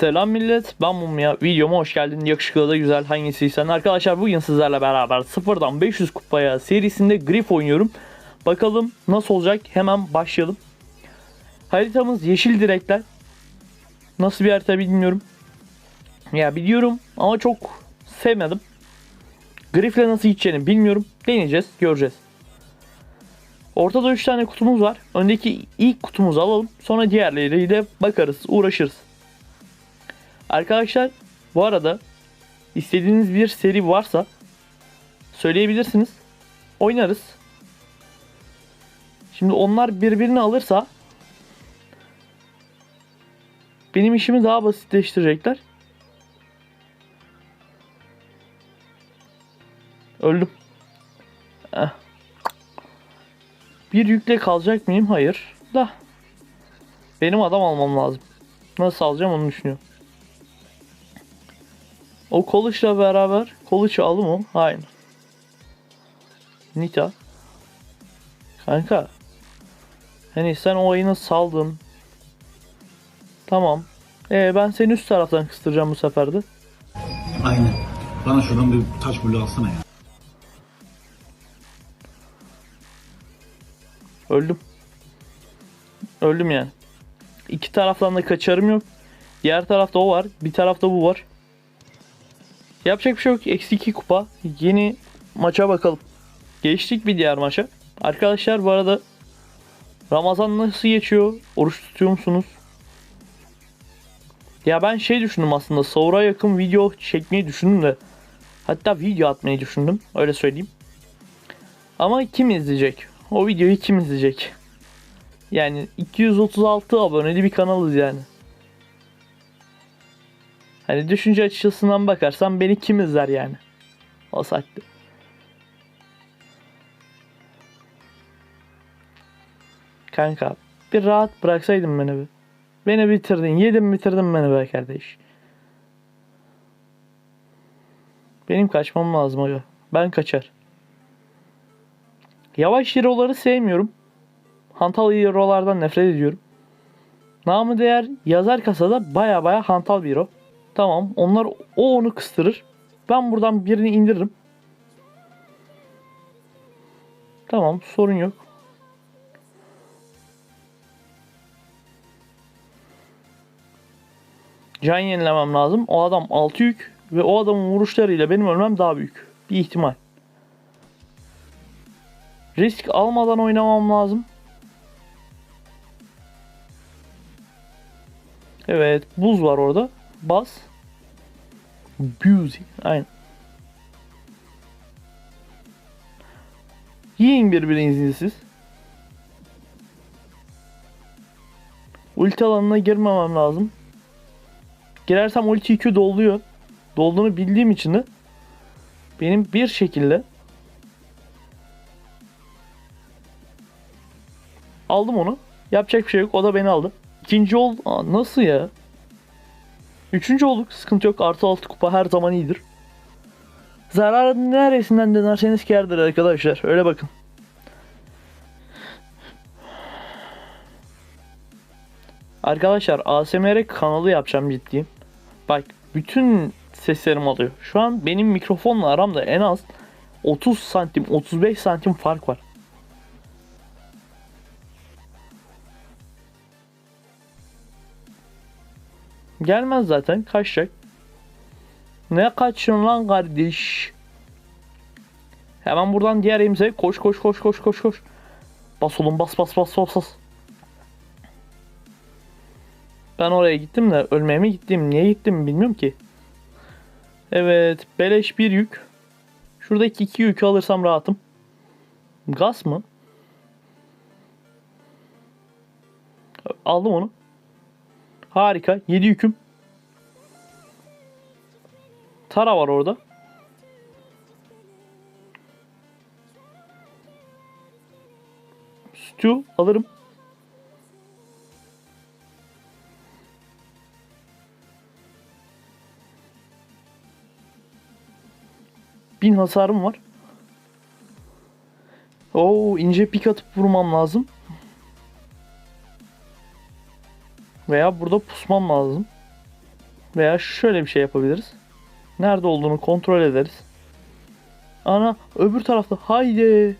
Selam millet ben Mumya. Videoma hoş geldin. Yakışıklı da güzel hangisiysen arkadaşlar bugün sizlerle beraber sıfırdan 500 kupaya serisinde Grif oynuyorum. Bakalım nasıl olacak? Hemen başlayalım. Haritamız yeşil direkler. Nasıl bir harita bilmiyorum. Ya biliyorum ama çok sevmedim. Grif'le nasıl gideceğini bilmiyorum. Deneyeceğiz göreceğiz. Ortada 3 tane kutumuz var. Öndeki ilk kutumuzu alalım. Sonra diğerleriyle bakarız, uğraşırız. Arkadaşlar bu arada istediğiniz bir seri varsa söyleyebilirsiniz. Oynarız. Şimdi onlar birbirini alırsa benim işimi daha basitleştirecekler. Öldüm. Eh. Bir yükle kalacak mıyım? Hayır. Da. Benim adam almam lazım. Nasıl alacağım onu düşünüyorum. O kılıçla beraber kılıç aldı mı? Hayır. Nita. Kanka. Hani sen o ayını saldın. Tamam. Ee, ben seni üst taraftan kıstıracağım bu sefer de. Aynen. Bana şuradan bir taş bulu alsana ya. Öldüm. Öldüm yani. İki taraftan da kaçarım yok. Diğer tarafta o var. Bir tarafta bu var. Yapacak bir şey yok. Eksi 2 kupa. Yeni maça bakalım. Geçtik bir diğer maça. Arkadaşlar bu arada Ramazan nasıl geçiyor? Oruç tutuyor musunuz? Ya ben şey düşündüm aslında. Sahura yakın video çekmeyi düşündüm de. Hatta video atmayı düşündüm. Öyle söyleyeyim. Ama kim izleyecek? O videoyu kim izleyecek? Yani 236 aboneli bir kanalız yani. Hani düşünce açısından bakarsam beni kim izler yani? O saatte. Kanka bir rahat bıraksaydın beni bir. Beni bitirdin. Yedim bitirdin beni be kardeş. Benim kaçmam lazım aga. Ben kaçar. Yavaş hero'ları sevmiyorum. Hantal hero'lardan nefret ediyorum. Namı değer yazar kasada baya baya hantal bir hero. Tamam onlar o onu kıstırır. Ben buradan birini indiririm. Tamam sorun yok. Can yenilemem lazım. O adam 6 yük ve o adamın vuruşlarıyla benim ölmem daha büyük. Bir ihtimal. Risk almadan oynamam lazım. Evet buz var orada. Bas. Beauty. Aynen. Yiyin birbirinizi siz. Ulti alanına girmemem lazım. Girersem ulti 2 doluyor. Dolduğunu bildiğim için de benim bir şekilde aldım onu. Yapacak bir şey yok. O da beni aldı. İkinci ol Aa, nasıl ya? Üçüncü olduk. Sıkıntı yok. Artı altı kupa her zaman iyidir. Zarar neresinden dönerseniz kârdır arkadaşlar. Öyle bakın. Arkadaşlar ASMR kanalı yapacağım ciddiyim. Bak bütün seslerim alıyor. Şu an benim mikrofonla aramda en az 30 santim 35 santim fark var. Gelmez zaten. Kaçacak. Ne kaçıyorsun lan kardeş? Hemen buradan diğer elimize koş koş koş koş koş koş. Bas oğlum bas bas bas bas bas. Ben oraya gittim de ölmeye mi gittim? Niye gittim bilmiyorum ki. Evet beleş bir yük. Şuradaki iki yükü alırsam rahatım. Gaz mı? Aldım onu. Harika. 7 yüküm. Tara var orada. Stu alırım. Bin hasarım var. Oo ince pik atıp vurmam lazım. Veya burada pusmam lazım. Veya şöyle bir şey yapabiliriz. Nerede olduğunu kontrol ederiz. Ana öbür tarafta. Haydi.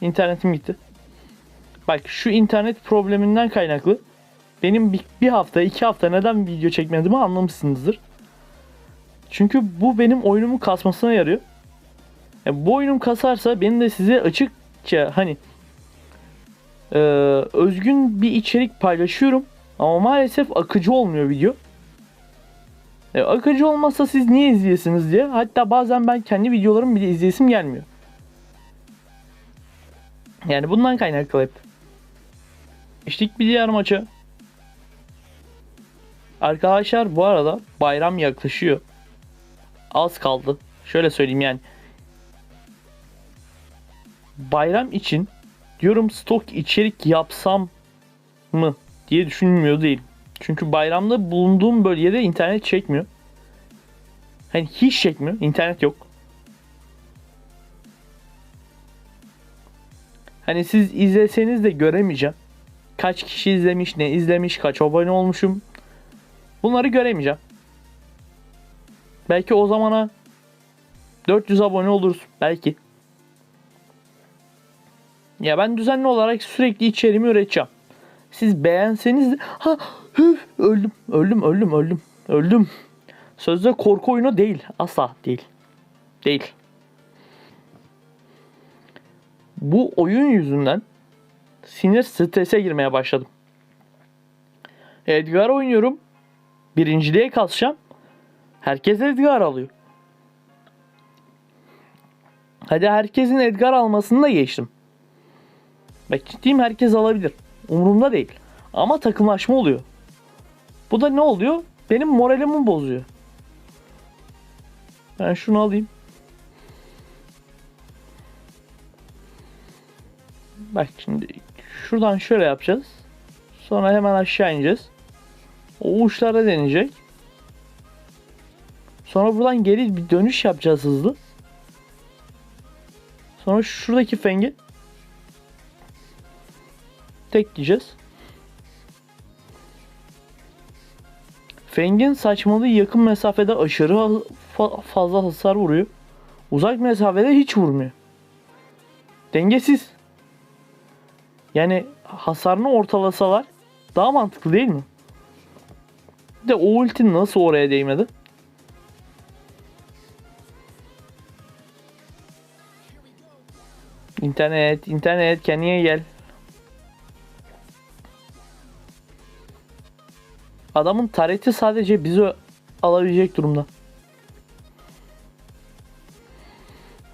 İnternetim gitti. Bak şu internet probleminden kaynaklı benim bir, hafta iki hafta neden video çekmediğimi anlamışsınızdır. Çünkü bu benim oyunumun kasmasına yarıyor. E, bu oyunum kasarsa benim de size açıkça hani e, özgün bir içerik paylaşıyorum. Ama maalesef akıcı olmuyor video. E, akıcı olmazsa siz niye izleyesiniz diye. Hatta bazen ben kendi videolarımı bile izleyesim gelmiyor. Yani bundan kaynaklı hep. İştik bir diğer maça. Arkadaşlar bu arada bayram yaklaşıyor. Az kaldı. Şöyle söyleyeyim yani. Bayram için diyorum stok içerik yapsam mı diye düşünmüyor değil. Çünkü bayramda bulunduğum bölgede internet çekmiyor. Hani hiç çekmiyor. İnternet yok. Hani siz izleseniz de göremeyeceğim. Kaç kişi izlemiş, ne izlemiş, kaç abone olmuşum. Bunları göremeyeceğim. Belki o zamana 400 abone oluruz. Belki. Ya ben düzenli olarak sürekli içeriğimi üreteceğim. Siz beğenseniz de... Ha, hüf, öldüm, öldüm, öldüm, öldüm, öldüm. Sözde korku oyunu değil. Asla değil. Değil. Bu oyun yüzünden sinir strese girmeye başladım. Edgar oynuyorum. Birinciliğe kasacağım. Herkes Edgar alıyor. Hadi herkesin Edgar almasını da geçtim. Bak ciddiyim herkes alabilir. Umurumda değil. Ama takımlaşma oluyor. Bu da ne oluyor? Benim moralimi bozuyor. Ben şunu alayım. Bak şimdi şuradan şöyle yapacağız. Sonra hemen aşağı ineceğiz. O uçlara deneyecek. Sonra buradan geri bir dönüş yapacağız hızlı. Sonra şuradaki fengi tekleyeceğiz. Feng'in saçmalığı yakın mesafede aşırı fa- fazla hasar vuruyor. Uzak mesafede hiç vurmuyor. Dengesiz. Yani hasarını ortalasalar daha mantıklı değil mi? Bir de o ulti nasıl oraya değmedi? İnternet, internet kendine gel. Adamın tareti sadece bizi alabilecek durumda.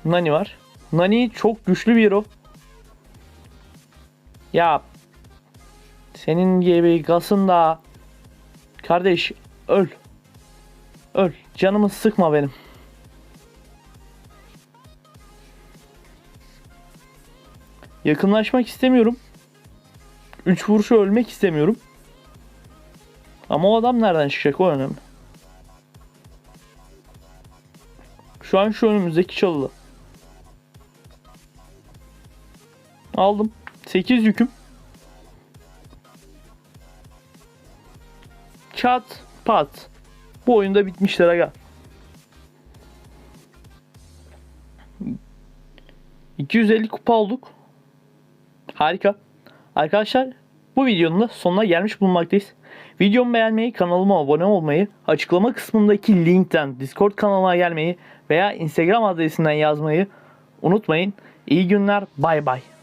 Nani var. Nani çok güçlü bir hero. Ya senin gibi gasın da kardeş öl. Öl. Canımı sıkma benim. Yakınlaşmak istemiyorum. Üç vuruşu ölmek istemiyorum. Ama o adam nereden çıkacak o önemli. Şu an şu önümüzdeki çalıda. Aldım. 8 yüküm. Çat pat. Bu oyunda bitmişler aga. 250 kupa olduk. Harika. Arkadaşlar bu videonun da sonuna gelmiş bulunmaktayız. Videomu beğenmeyi, kanalıma abone olmayı, açıklama kısmındaki linkten Discord kanalıma gelmeyi veya Instagram adresinden yazmayı unutmayın. İyi günler, bay bay.